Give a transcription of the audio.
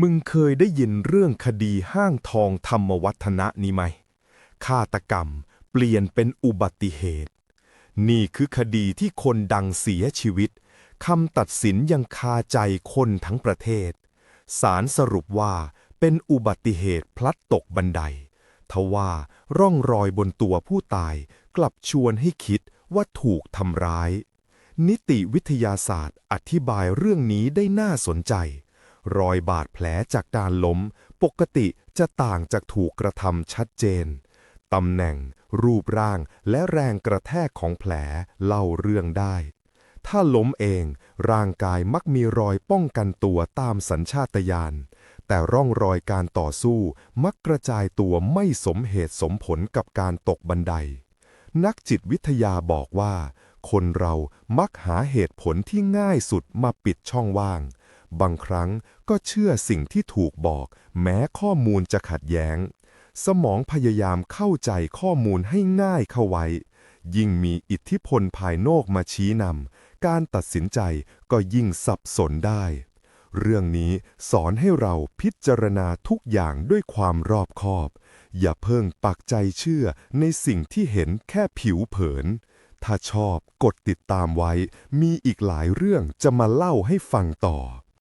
มึงเคยได้ยินเรื่องคดีห้างทองธรรมวัฒนะนี้ไหมฆาตกรรมเปลี่ยนเป็นอุบัติเหตุ นี่คือคดีที่คนดังเสียชีวิตคำตัดสินยังคาใจคนทั้งประเทศ ศาลสรุปว่าเป็นอุบัติเหตุพลัดตกบันได ทว่าร่องรอยบนตัวผู้ตายกลับชวนให้คิดว่าถูกทำร้าย นิติวิทยาศาสตร์อธิบายเรื่องนี้ได้น่าสนใจ รอยบาดแผลจากการล้ม ปกติจะต่างจากถูกกระทำชัดเจน ตำแหน่ง รูปร่างและแรงกระแทกของแผลเล่าเรื่องได้ ถ้าล้มเอง ร่างกายมักมีรอยป้องกันตัวตามสัญชาตญาณ แต่ร่องรอยการต่อสู้มักกระจายตัวไม่สมเหตุสมผลกับการตกบันได นักจิตวิทยาบอกว่า คนเรามักหาเหตุผลที่ง่ายสุดมาปิดช่องว่าง บางครั้งก็เชื่อสิ่งที่ถูกบอก แม้ข้อมูลจะขัดแย้ง สมองพยายามเข้าใจข้อมูลให้ง่ายเข้าไว้ ยิ่งมีอิทธิพลภายนอกมาชี้นำการตัดสินใจก็ยิ่งสับสนได้ เรื่องนี้สอนให้เราพิจารณาทุกอย่างด้วยความรอบคอบ อย่าเพิ่งปักใจเชื่อในสิ่งที่เห็นแค่ผิวเผินถ้าชอบกดติดตามไว้ มีอีกหลายเรื่องจะมาเล่าให้ฟังต่อ